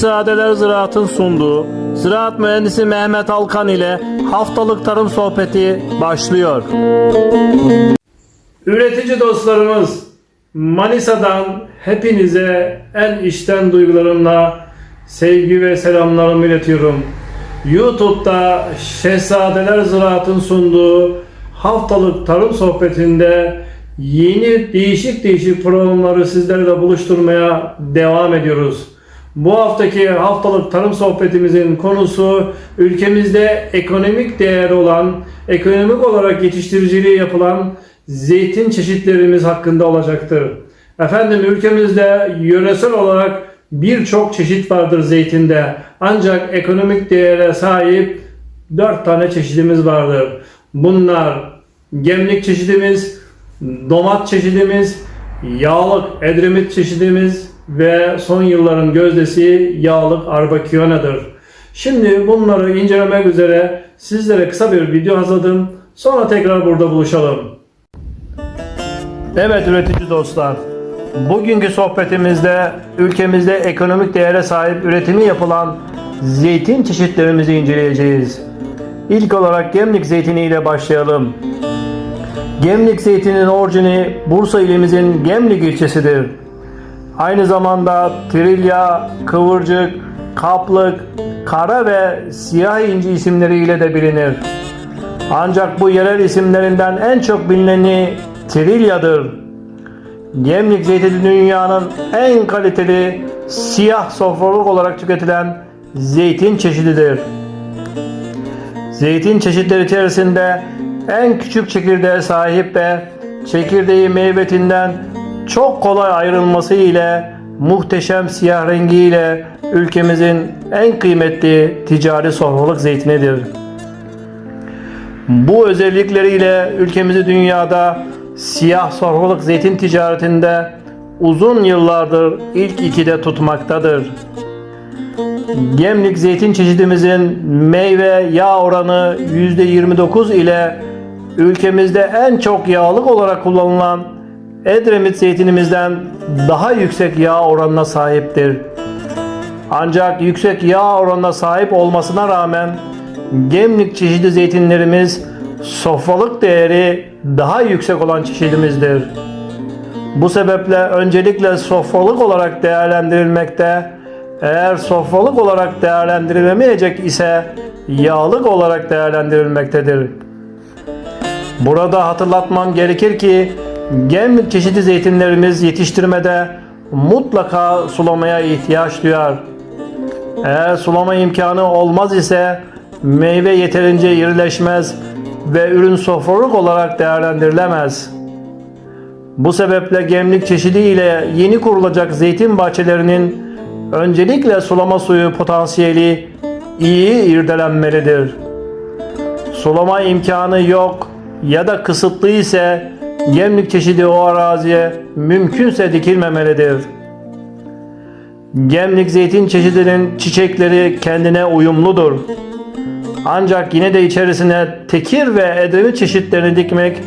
Şehzadeler Ziraat'ın sunduğu Ziraat Mühendisi Mehmet Alkan ile haftalık tarım sohbeti başlıyor. Üretici dostlarımız Manisa'dan hepinize en içten duygularımla sevgi ve selamlarımı iletiyorum. YouTube'da Şehzadeler Ziraat'ın sunduğu haftalık tarım sohbetinde yeni değişik değişik programları sizlerle buluşturmaya devam ediyoruz. Bu haftaki haftalık tarım sohbetimizin konusu ülkemizde ekonomik değeri olan, ekonomik olarak yetiştiriciliği yapılan zeytin çeşitlerimiz hakkında olacaktır. Efendim ülkemizde yöresel olarak birçok çeşit vardır zeytinde. Ancak ekonomik değere sahip 4 tane çeşidimiz vardır. Bunlar gemlik çeşidimiz, domat çeşidimiz, yağlık edremit çeşidimiz ve son yılların gözdesi yağlık arbakiyona'dır. Şimdi bunları incelemek üzere sizlere kısa bir video hazırladım. Sonra tekrar burada buluşalım. Evet üretici dostlar. Bugünkü sohbetimizde ülkemizde ekonomik değere sahip üretimi yapılan zeytin çeşitlerimizi inceleyeceğiz. İlk olarak Gemlik zeytini ile başlayalım. Gemlik zeytinin orijini Bursa ilimizin Gemlik ilçesidir. Aynı zamanda trilya, kıvırcık, kaplık, kara ve siyah inci isimleriyle de bilinir. Ancak bu yerel isimlerinden en çok bilineni trilyadır. Gemlik zeytini dünyanın en kaliteli siyah sofralık olarak tüketilen zeytin çeşididir. Zeytin çeşitleri içerisinde en küçük çekirdeğe sahip ve çekirdeği meyvetinden çok kolay ayrılması ile muhteşem siyah rengiyle ülkemizin en kıymetli ticari sofralık zeytinidir. Bu özellikleriyle ülkemizi dünyada siyah sofralık zeytin ticaretinde uzun yıllardır ilk ikide tutmaktadır. Gemlik zeytin çeşidimizin meyve yağ oranı %29 ile ülkemizde en çok yağlık olarak kullanılan Edremit zeytinimizden daha yüksek yağ oranına sahiptir. Ancak yüksek yağ oranına sahip olmasına rağmen Gemlik çeşidi zeytinlerimiz sofralık değeri daha yüksek olan çeşidimizdir. Bu sebeple öncelikle sofralık olarak değerlendirilmekte, eğer sofralık olarak değerlendirilemeyecek ise yağlık olarak değerlendirilmektedir. Burada hatırlatmam gerekir ki gemlik çeşidi zeytinlerimiz yetiştirmede mutlaka sulamaya ihtiyaç duyar. Eğer sulama imkanı olmaz ise meyve yeterince irileşmez ve ürün sofralık olarak değerlendirilemez. Bu sebeple gemlik çeşidi ile yeni kurulacak zeytin bahçelerinin öncelikle sulama suyu potansiyeli iyi irdelenmelidir. Sulama imkanı yok ya da kısıtlı ise gemlik çeşidi o araziye mümkünse dikilmemelidir. Gemlik zeytin çeşidinin çiçekleri kendine uyumludur. Ancak yine de içerisine tekir ve edremit çeşitlerini dikmek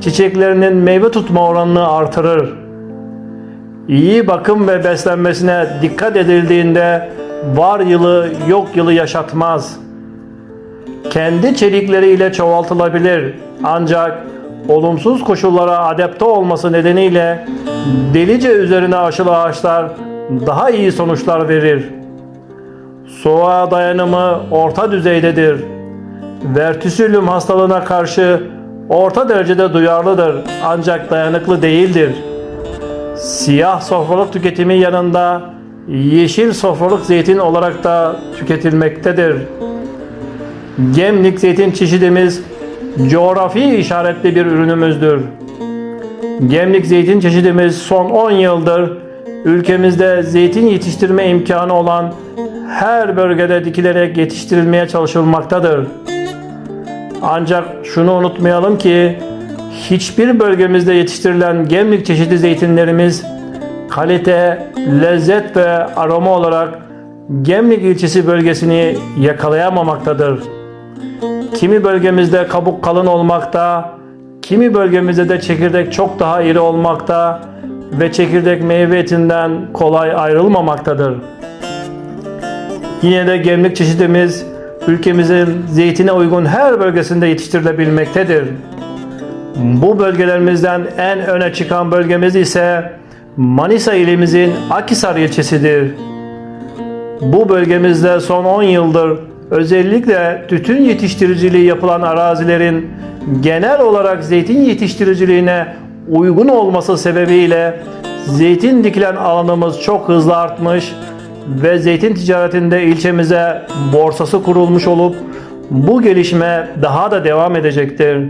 çiçeklerinin meyve tutma oranını artırır. İyi bakım ve beslenmesine dikkat edildiğinde var yılı yok yılı yaşatmaz. Kendi çelikleriyle çoğaltılabilir ancak olumsuz koşullara adapte olması nedeniyle delice üzerine aşılı ağaçlar daha iyi sonuçlar verir. Soğuğa dayanımı orta düzeydedir. Vertisüllüm hastalığına karşı orta derecede duyarlıdır ancak dayanıklı değildir. Siyah sofralık tüketimi yanında yeşil sofralık zeytin olarak da tüketilmektedir. Gemlik zeytin çeşidimiz coğrafi işaretli bir ürünümüzdür. Gemlik zeytin çeşidimiz son 10 yıldır ülkemizde zeytin yetiştirme imkanı olan her bölgede dikilerek yetiştirilmeye çalışılmaktadır. Ancak şunu unutmayalım ki hiçbir bölgemizde yetiştirilen gemlik çeşidi zeytinlerimiz kalite, lezzet ve aroma olarak Gemlik ilçesi bölgesini yakalayamamaktadır. Kimi bölgemizde kabuk kalın olmakta, kimi bölgemizde de çekirdek çok daha iri olmakta ve çekirdek meyve etinden kolay ayrılmamaktadır. Yine de gemlik çeşidimiz ülkemizin zeytine uygun her bölgesinde yetiştirilebilmektedir. Bu bölgelerimizden en öne çıkan bölgemiz ise Manisa ilimizin Akisar ilçesidir. Bu bölgemizde son 10 yıldır özellikle tütün yetiştiriciliği yapılan arazilerin genel olarak zeytin yetiştiriciliğine uygun olması sebebiyle zeytin dikilen alanımız çok hızlı artmış ve zeytin ticaretinde ilçemize borsası kurulmuş olup bu gelişme daha da devam edecektir.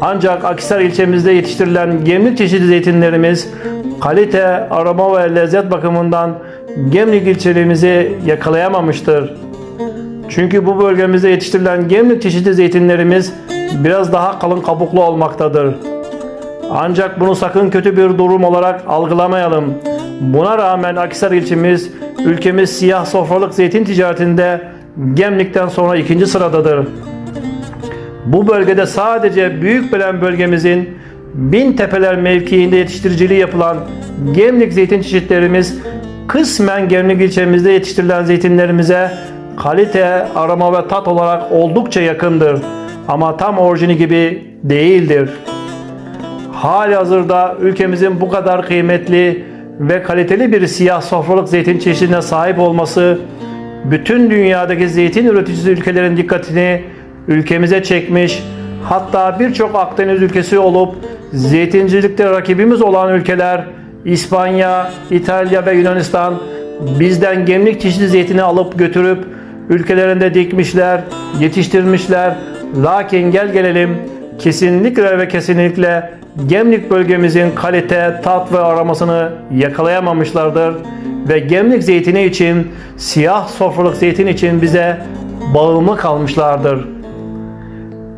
Ancak Akisar ilçemizde yetiştirilen gemlik çeşidi zeytinlerimiz kalite, aroma ve lezzet bakımından Gemlik ilçemizi yakalayamamıştır. Çünkü bu bölgemizde yetiştirilen gemlik çeşidi zeytinlerimiz biraz daha kalın kabuklu olmaktadır. Ancak bunu sakın kötü bir durum olarak algılamayalım. Buna rağmen Akisar ilçemiz ülkemiz siyah sofralık zeytin ticaretinde Gemlik'ten sonra ikinci sıradadır. Bu bölgede sadece Büyükbelen bölgemizin Bin Tepeler mevkiinde yetiştiriciliği yapılan Gemlik zeytin çeşitlerimiz kısmen Gemlik ilçemizde yetiştirilen zeytinlerimize kalite, aroma ve tat olarak oldukça yakındır. Ama tam orijini gibi değildir. Hali hazırda ülkemizin bu kadar kıymetli ve kaliteli bir siyah sofralık zeytin çeşidine sahip olması bütün dünyadaki zeytin üreticisi ülkelerin dikkatini ülkemize çekmiş. Hatta birçok Akdeniz ülkesi olup zeytincilikte rakibimiz olan ülkeler İspanya, İtalya ve Yunanistan bizden gemlik çeşidi zeytini alıp götürüp ülkelerinde dikmişler, yetiştirmişler. Lakin gel gelelim kesinlikle ve kesinlikle Gemlik bölgemizin kalite, tat ve aromasını yakalayamamışlardır ve Gemlik zeytini için, siyah sofralık zeytin için bize bağımlı kalmışlardır.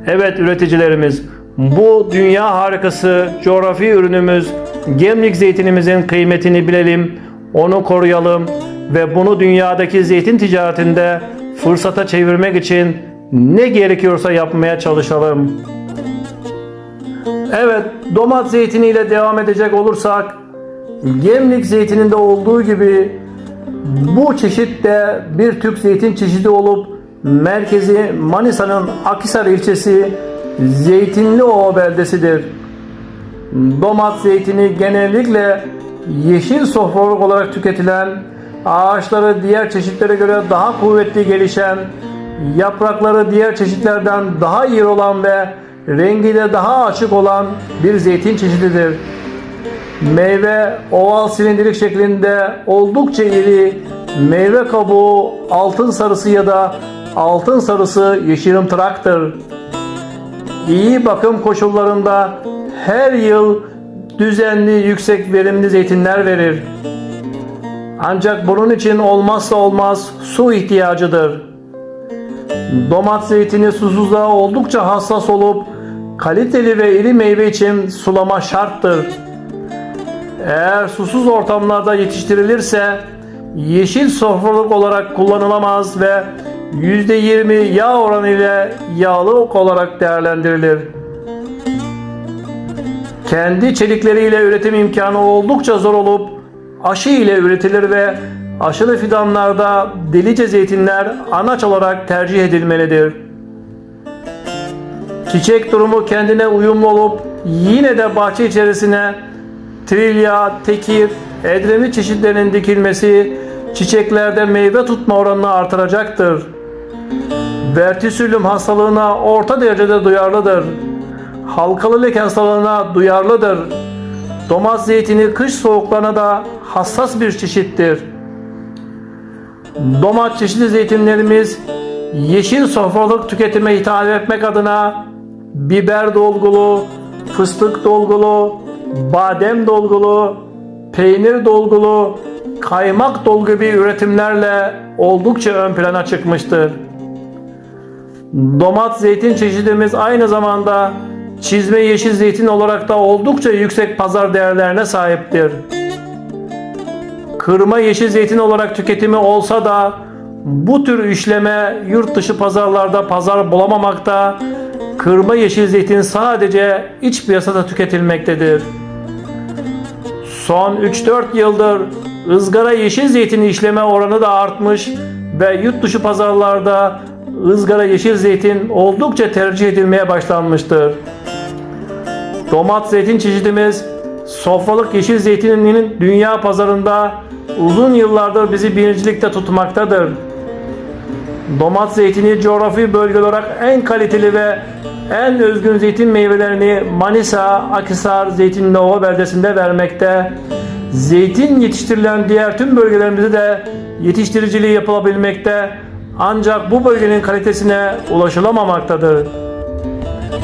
Evet üreticilerimiz, bu dünya harikası coğrafi ürünümüz Gemlik zeytinimizin kıymetini bilelim, onu koruyalım ve bunu dünyadaki zeytin ticaretinde fırsata çevirmek için ne gerekiyorsa yapmaya çalışalım. Evet, domat zeytini ile devam edecek olursak, Gemlik zeytininde olduğu gibi bu çeşit de bir Türk zeytin çeşidi olup merkezi Manisa'nın Akisar ilçesi Zeytinliova beldesidir. Domat zeytini genellikle yeşil sofralık olarak tüketilen, ağaçları diğer çeşitlere göre daha kuvvetli gelişen, yaprakları diğer çeşitlerden daha iyi olan ve rengi de daha açık olan bir zeytin çeşididir. Meyve oval silindirik şeklinde oldukça iri, meyve kabuğu altın sarısı ya da altın sarısı yeşilimtıraktır. İyi bakım koşullarında her yıl düzenli yüksek verimli zeytinler verir. Ancak bunun için olmazsa olmaz su ihtiyacıdır. Domat zeytini susuzluğa oldukça hassas olup kaliteli ve iri meyve için sulama şarttır. Eğer susuz ortamlarda yetiştirilirse yeşil sofralık olarak kullanılamaz ve %20 yağ oranı ile yağlık olarak değerlendirilir. Kendi çelikleriyle üretim imkanı oldukça zor olup aşı ile üretilir ve aşılı fidanlarda delice zeytinler anaç olarak tercih edilmelidir. Çiçek durumu kendine uyumlu olup yine de bahçe içerisine trilya, tekir, edremit çeşitlerinin dikilmesi çiçeklerde meyve tutma oranını artıracaktır. Vertisülüm hastalığına orta derecede duyarlıdır. Halkalı leke hastalığına duyarlıdır. Domat zeytini kış soğuklarına da hassas bir çeşittir. Domat çeşitli zeytinlerimiz yeşil sofralık tüketime hitap etmek adına biber dolgulu, fıstık dolgulu, badem dolgulu, peynir dolgulu, kaymak dolgu gibi üretimlerle oldukça ön plana çıkmıştır. Domat zeytin çeşidimiz aynı zamanda çizme yeşil zeytin olarak da oldukça yüksek pazar değerlerine sahiptir. Kırma yeşil zeytin olarak tüketimi olsa da bu tür işleme yurt dışı pazarlarda pazar bulamamakta, kırma yeşil zeytin sadece iç piyasada tüketilmektedir. Son 3-4 yıldır ızgara yeşil zeytin işleme oranı da artmış ve yurt dışı pazarlarda ızgara yeşil zeytin oldukça tercih edilmeye başlanmıştır. Domat zeytin çeşidimiz sofralık yeşil zeytininin dünya pazarında uzun yıllardır bizi birincilikte tutmaktadır. Domat zeytini coğrafi bölge olarak en kaliteli ve en özgün zeytin meyvelerini Manisa, Akhisar, Zeytinliova beldesinde vermekte. Zeytin yetiştirilen diğer tüm bölgelerimizde de yetiştiriciliği yapılabilmekte. Ancak bu bölgenin kalitesine ulaşılamamaktadır.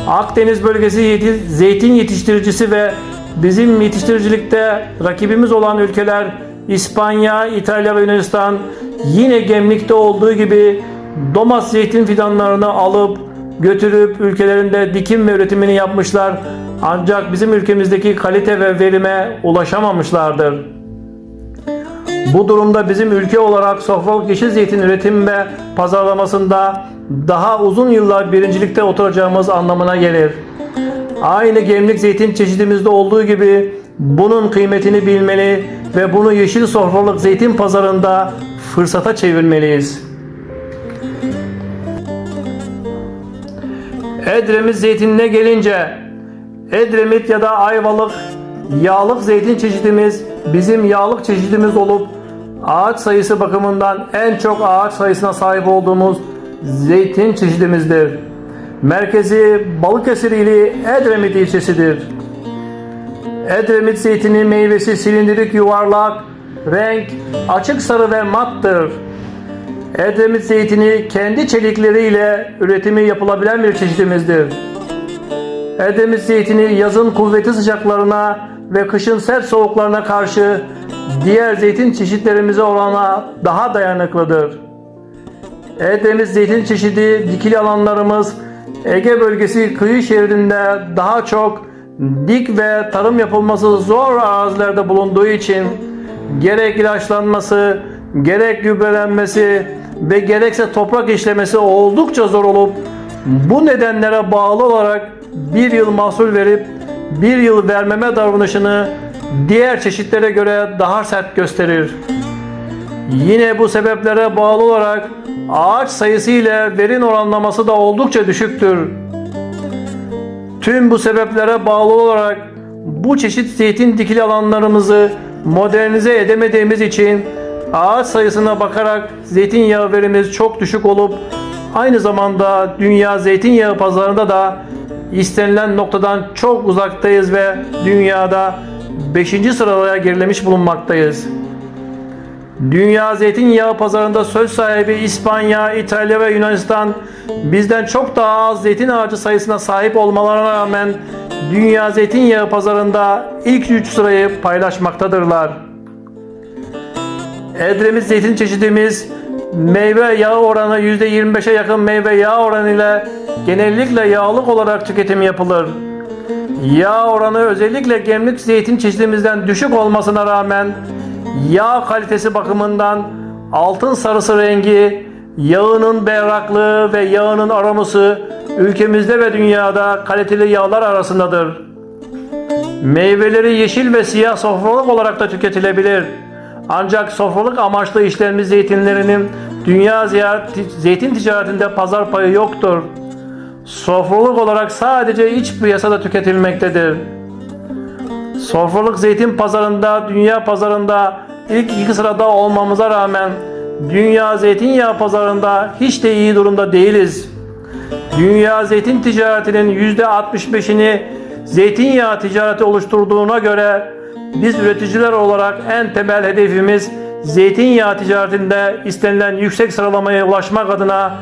Akdeniz bölgesi yeti- zeytin yetiştiricisi ve bizim yetiştiricilikte rakibimiz olan ülkeler İspanya, İtalya ve Yunanistan yine gemlikte olduğu gibi domates zeytin fidanlarını alıp götürüp ülkelerinde dikim ve üretimini yapmışlar. Ancak bizim ülkemizdeki kalite ve verime ulaşamamışlardır. Bu durumda bizim ülke olarak sofralık yeşil zeytin üretim ve pazarlamasında daha uzun yıllar birincilikte oturacağımız anlamına gelir. Aynı gemlik zeytin çeşidimizde olduğu gibi bunun kıymetini bilmeli ve bunu yeşil sofralık zeytin pazarında fırsata çevirmeliyiz. Edremit zeytinine gelince Edremit ya da Ayvalık yağlık zeytin çeşidimiz bizim yağlık çeşidimiz olup ağaç sayısı bakımından en çok ağaç sayısına sahip olduğumuz zeytin çeşidimizdir. Merkezi Balıkesir ili Edremit ilçesidir. Edremit zeytini meyvesi silindirik yuvarlak, renk açık sarı ve mattır. Edremit zeytini kendi çelikleriyle üretimi yapılabilen bir çeşidimizdir. Edremit zeytini yazın kuvvetli sıcaklarına ve kışın sert soğuklarına karşı diğer zeytin çeşitlerimize oranla daha dayanıklıdır. Edremit zeytin çeşidi dikili alanlarımız Ege bölgesi kıyı şeridinde daha çok dik ve tarım yapılması zor arazilerde bulunduğu için gerek ilaçlanması, gerek gübrelenmesi ve gerekse toprak işlemesi oldukça zor olup bu nedenlere bağlı olarak bir yıl mahsul verip bir yıl vermeme davranışını diğer çeşitlere göre daha sert gösterir. Yine bu sebeplere bağlı olarak ağaç sayısı ile verim oranlaması da oldukça düşüktür. Tüm bu sebeplere bağlı olarak bu çeşit zeytin dikili alanlarımızı modernize edemediğimiz için ağaç sayısına bakarak zeytinyağı verimiz çok düşük olup aynı zamanda dünya zeytinyağı pazarında da istenilen noktadan çok uzaktayız ve dünyada 5. sıraya gerilemiş bulunmaktayız. Dünya zeytinyağı pazarında söz sahibi İspanya, İtalya ve Yunanistan bizden çok daha az zeytin ağacı sayısına sahip olmalarına rağmen dünya zeytinyağı pazarında ilk 3 sırayı paylaşmaktadırlar. Edremit zeytin çeşidimiz meyve yağı oranı %25'e yakın meyve yağı oranı ile genellikle yağlık olarak tüketim yapılır. Yağ oranı özellikle gemlik zeytin çeşidimizden düşük olmasına rağmen yağ kalitesi bakımından altın sarısı rengi, yağının berraklığı ve yağının aroması ülkemizde ve dünyada kaliteli yağlar arasındadır. Meyveleri yeşil ve siyah sofralık olarak da tüketilebilir. Ancak sofralık amaçlı işlenmiş zeytinlerinin dünya zeytin ticaretinde pazar payı yoktur. Sofralık olarak sadece iç piyasada tüketilmektedir. Sofralık zeytin pazarında, dünya pazarında ilk iki sırada olmamıza rağmen dünya zeytinyağı pazarında hiç de iyi durumda değiliz. Dünya zeytin ticaretinin %65'ini zeytinyağı ticareti oluşturduğuna göre biz üreticiler olarak en temel hedefimiz zeytinyağı ticaretinde istenilen yüksek sıralamaya ulaşmak adına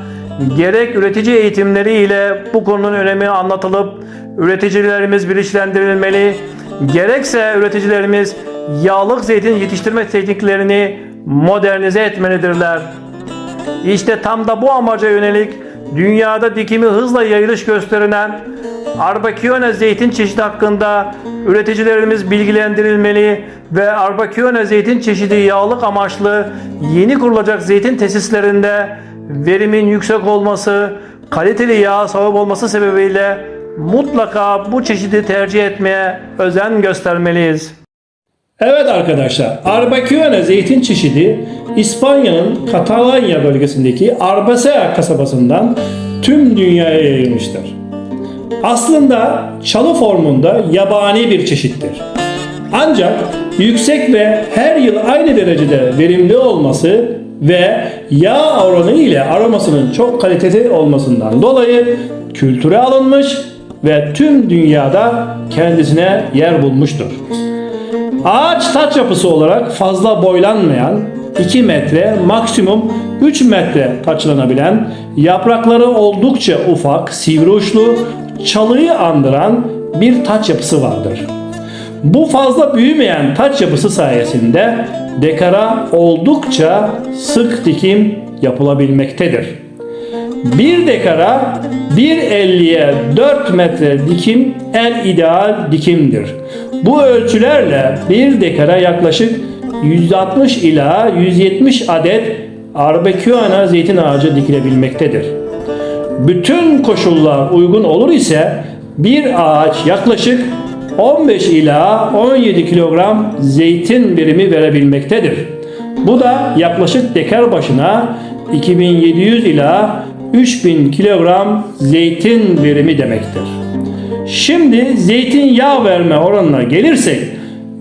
gerek üretici eğitimleri ile bu konunun önemi anlatılıp üreticilerimiz bilinçlendirilmeli, gerekse üreticilerimiz yağlık zeytin yetiştirme tekniklerini modernize etmelidirler. İşte tam da bu amaca yönelik dünyada dikimi hızla yayılış gösterilen Arbakione zeytin çeşidi hakkında üreticilerimiz bilgilendirilmeli ve Arbakione zeytin çeşidi yağlık amaçlı yeni kurulacak zeytin tesislerinde verimin yüksek olması, kaliteli yağ sahip olması sebebiyle mutlaka bu çeşidi tercih etmeye özen göstermeliyiz. Evet arkadaşlar, Arbequina zeytin çeşidi İspanya'nın Katalanya bölgesindeki Arbacea kasabasından tüm dünyaya yayılmıştır. Aslında çalı formunda yabani bir çeşittir. Ancak yüksek ve her yıl aynı derecede verimli olması ve yağ oranı ile aromasının çok kaliteli olmasından dolayı kültüre alınmış ve tüm dünyada kendisine yer bulmuştur. Ağaç taç yapısı olarak fazla boylanmayan 2 metre maksimum 3 metre taçlanabilen yaprakları oldukça ufak sivri uçlu çalıyı andıran bir taç yapısı vardır. Bu fazla büyümeyen taç yapısı sayesinde dekara oldukça sık dikim yapılabilmektedir. Bir dekara 1.50'ye 4 metre dikim en ideal dikimdir. Bu ölçülerle bir dekara yaklaşık 160 ila 170 adet Arbequina zeytin ağacı dikilebilmektedir. Bütün koşullar uygun olur ise bir ağaç yaklaşık 15 ila 17 kilogram zeytin birimi verebilmektedir. Bu da yaklaşık dekar başına 2700 ila 3000 kilogram zeytin verimi demektir. Şimdi zeytinyağı verme oranına gelirsek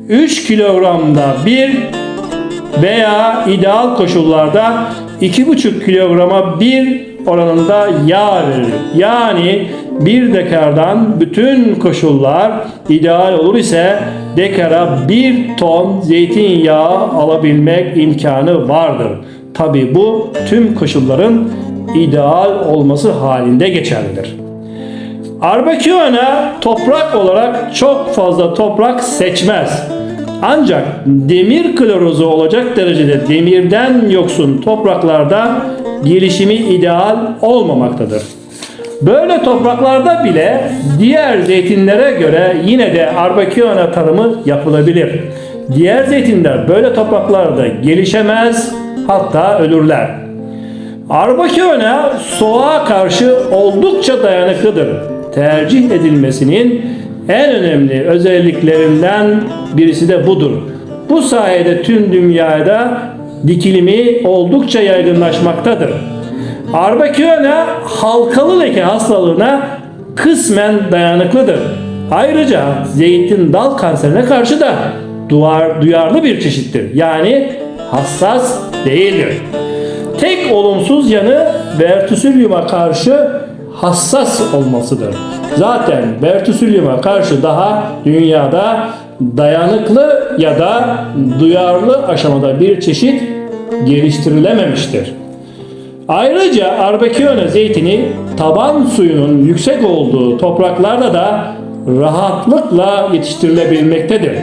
3 kilogramda bir veya ideal koşullarda 2,5 kilograma bir oranında yağ verilir. Yani bir dekardan bütün koşullar ideal olur ise dekara 1 ton zeytinyağı alabilmek imkanı vardır. Tabi bu tüm koşulların ideal olması halinde geçerlidir. Arbequina toprak olarak çok fazla toprak seçmez. Ancak demir klorozu olacak derecede demirden yoksun topraklarda gelişimi ideal olmamaktadır. Böyle topraklarda bile diğer zeytinlere göre yine de Arbequina tarımı yapılabilir. Diğer zeytinler böyle topraklarda gelişemez hatta ölürler. Arbequina soğuğa karşı oldukça dayanıklıdır. Tercih edilmesinin en önemli özelliklerinden birisi de budur. Bu sayede tüm dünyada dikilimi oldukça yaygınlaşmaktadır. Arbequina halkalı leke hastalığına kısmen dayanıklıdır. Ayrıca zeytin dal kanserine karşı da duvar, duyarlı bir çeşittir. Yani hassas değildir. Tek olumsuz yanı Vertusilium'a karşı hassas olmasıdır. Zaten Vertusilium'a karşı daha dünyada dayanıklı ya da duyarlı aşamada bir çeşit geliştirilememiştir. Ayrıca Arbequina zeytini taban suyunun yüksek olduğu topraklarda da rahatlıkla yetiştirilebilmektedir.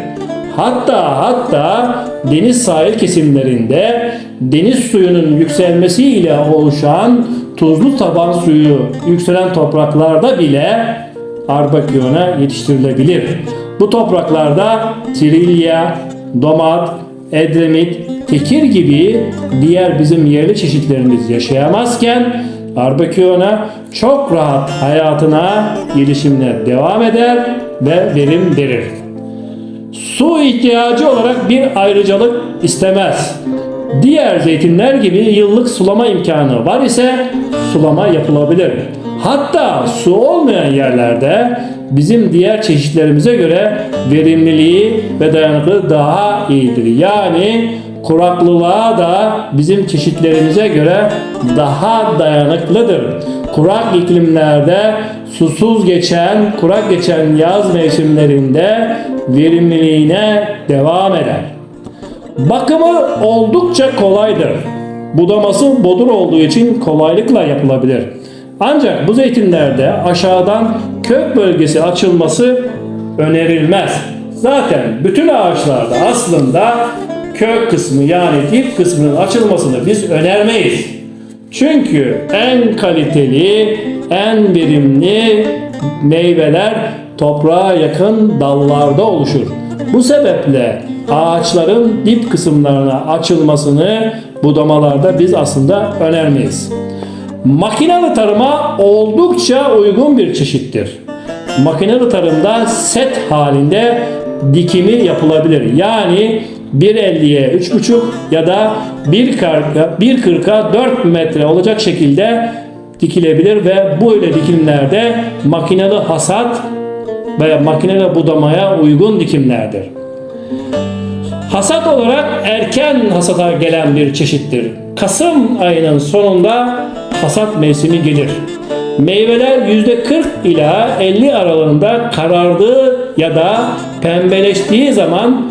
Hatta hatta deniz sahil kesimlerinde deniz suyunun yükselmesiyle oluşan tuzlu taban suyu yükselen topraklarda bile Arbequina yetiştirilebilir. Bu topraklarda Trilya, Domat, Edremit, Tekir gibi diğer bizim yerli çeşitlerimiz yaşayamazken Arbequina çok rahat hayatına, gelişimine devam eder ve verim verir. Su ihtiyacı olarak bir ayrıcalık istemez. Diğer zeytinler gibi yıllık sulama imkanı var ise sulama yapılabilir. Hatta su olmayan yerlerde bizim diğer çeşitlerimize göre verimliliği ve dayanıklılığı daha iyidir. Yani kuraklığa da bizim çeşitlerimize göre daha dayanıklıdır. Kurak iklimlerde susuz geçen, kurak geçen yaz mevsimlerinde verimliliğine devam eder. Bakımı oldukça kolaydır. Budaması bodur olduğu için kolaylıkla yapılabilir. Ancak bu zeytinlerde aşağıdan kök bölgesi açılması önerilmez. Zaten bütün ağaçlarda aslında kök kısmı yani dip kısmının açılmasını biz önermeyiz. Çünkü en kaliteli, en verimli meyveler toprağa yakın dallarda oluşur. Bu sebeple ağaçların dip kısımlarına açılmasını budamalarda biz aslında önermeyiz. Makinalı tarıma oldukça uygun bir çeşittir. Makinalı tarımda set halinde dikimi yapılabilir. Yani 1.50'ye 3.5 ya da 1.40'a 1.40'a 4 metre olacak şekilde dikilebilir ve böyle dikimlerde makineli hasat veya makineli budamaya uygun dikimlerdir. Hasat olarak erken hasata gelen bir çeşittir. Kasım ayının sonunda hasat mevsimi gelir. Meyveler %40 ila 50 aralığında karardığı ya da pembeleştiği zaman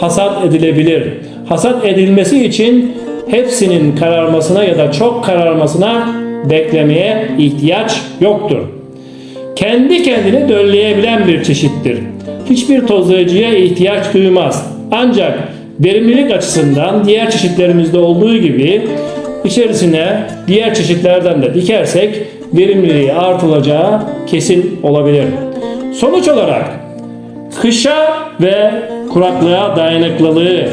hasat edilebilir. Hasat edilmesi için hepsinin kararmasına ya da çok kararmasına beklemeye ihtiyaç yoktur. Kendi kendini dölleyebilen bir çeşittir. Hiçbir tozlayıcıya ihtiyaç duymaz. Ancak verimlilik açısından diğer çeşitlerimizde olduğu gibi içerisine diğer çeşitlerden de dikersek verimliliği artılacağı kesin olabilir. Sonuç olarak kışa ve kuraklığa dayanıklılığı,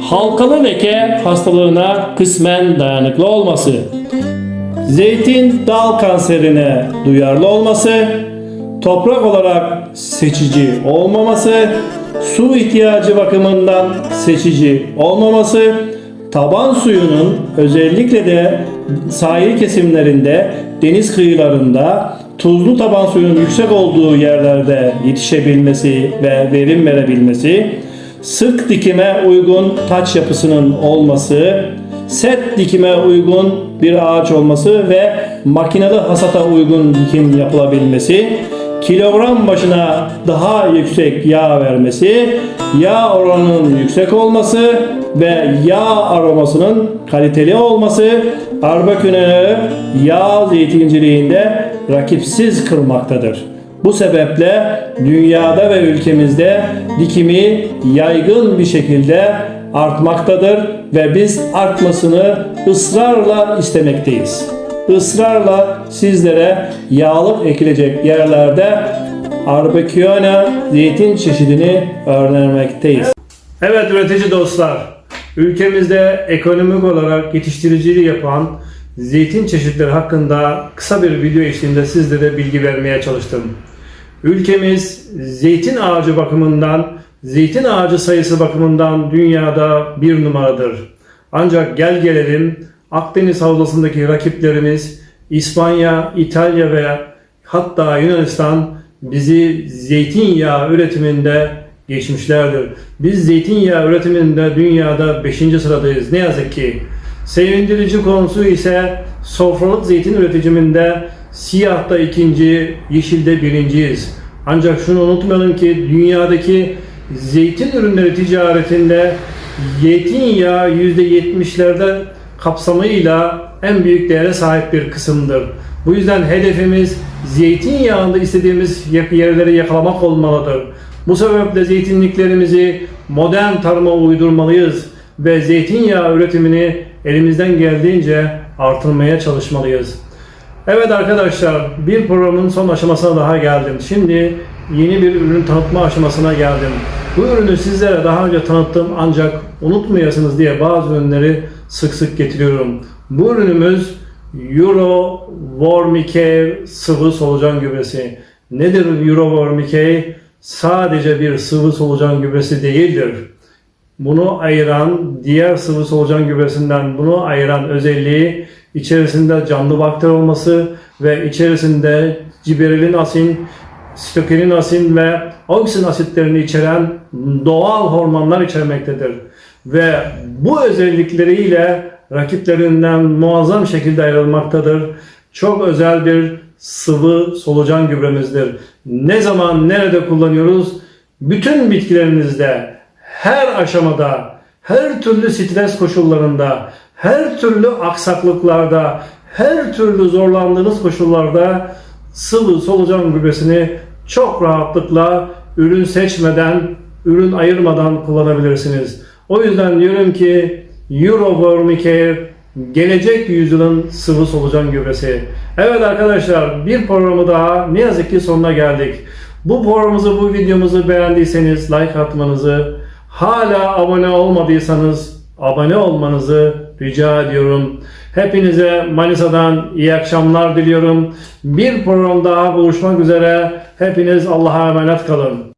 halkalı leke hastalığına kısmen dayanıklı olması, zeytin dal kanserine duyarlı olması, toprak olarak seçici olmaması, su ihtiyacı bakımından seçici olmaması, taban suyunun özellikle de sahil kesimlerinde, deniz kıyılarında tuzlu taban suyunun yüksek olduğu yerlerde yetişebilmesi ve verim verebilmesi, sık dikime uygun taç yapısının olması, set dikime uygun bir ağaç olması ve makineli hasata uygun dikim yapılabilmesi, kilogram başına daha yüksek yağ vermesi, yağ oranının yüksek olması ve yağ aromasının kaliteli olması arbakünü yağ zeytinciliğinde rakipsiz kırmaktadır. Bu sebeple dünyada ve ülkemizde dikimi yaygın bir şekilde artmaktadır ve biz artmasını ısrarla istemekteyiz. Israrla sizlere yağlık ekilecek yerlerde Arbekiona zeytin çeşidini öğrenmekteyiz. Evet üretici dostlar, ülkemizde ekonomik olarak yetiştiriciliği yapan zeytin çeşitleri hakkında kısa bir video eşliğinde sizlere bilgi vermeye çalıştım. Ülkemiz zeytin ağacı bakımından, zeytin ağacı sayısı bakımından dünyada bir numaradır. Ancak gel gelelim Akdeniz havzasındaki rakiplerimiz İspanya, İtalya ve hatta Yunanistan bizi zeytinyağı üretiminde geçmişlerdir. Biz zeytinyağı üretiminde dünyada 5. sıradayız. Ne yazık ki. Sevindirici konusu ise sofralık zeytin üreticiminde siyahta ikinci, yeşilde birinciyiz. Ancak şunu unutmayalım ki dünyadaki zeytin ürünleri ticaretinde zeytinyağı %70'lerde kapsamıyla en büyük değere sahip bir kısımdır. Bu yüzden hedefimiz zeytinyağında istediğimiz yerleri yakalamak olmalıdır. Bu sebeple zeytinliklerimizi modern tarıma uydurmalıyız ve zeytinyağı üretimini elimizden geldiğince artırmaya çalışmalıyız. Evet arkadaşlar bir programın son aşamasına daha geldim. Şimdi yeni bir ürün tanıtma aşamasına geldim. Bu ürünü sizlere daha önce tanıttım ancak unutmayasınız diye bazı ürünleri sık sık getiriyorum. Bu ürünümüz Euro Wormicare sıvı solucan gübresi. Nedir Euro Wormicare? Sadece bir sıvı solucan gübresi değildir. Bunu ayıran, diğer sıvı solucan gübresinden bunu ayıran özelliği içerisinde canlı bakteri olması ve içerisinde ciberelin asin, sitokinin asin ve oksin asitlerini içeren doğal hormonlar içermektedir. Ve bu özellikleriyle rakiplerinden muazzam şekilde ayrılmaktadır. Çok özel bir sıvı solucan gübremizdir. Ne zaman nerede kullanıyoruz? Bütün bitkilerinizde her aşamada, her türlü stres koşullarında, her türlü aksaklıklarda, her türlü zorlandığınız koşullarda sıvı solucan gübresini çok rahatlıkla ürün seçmeden, ürün ayırmadan kullanabilirsiniz. O yüzden diyorum ki Eurovermicare gelecek yüzyılın sıvı solucan gübresi. Evet arkadaşlar bir programı daha ne yazık ki sonuna geldik. Bu programımızı, bu videomuzu beğendiyseniz like atmanızı, hala abone olmadıysanız abone olmanızı rica ediyorum. Hepinize Manisa'dan iyi akşamlar diliyorum. Bir program daha buluşmak üzere. Hepiniz Allah'a emanet kalın.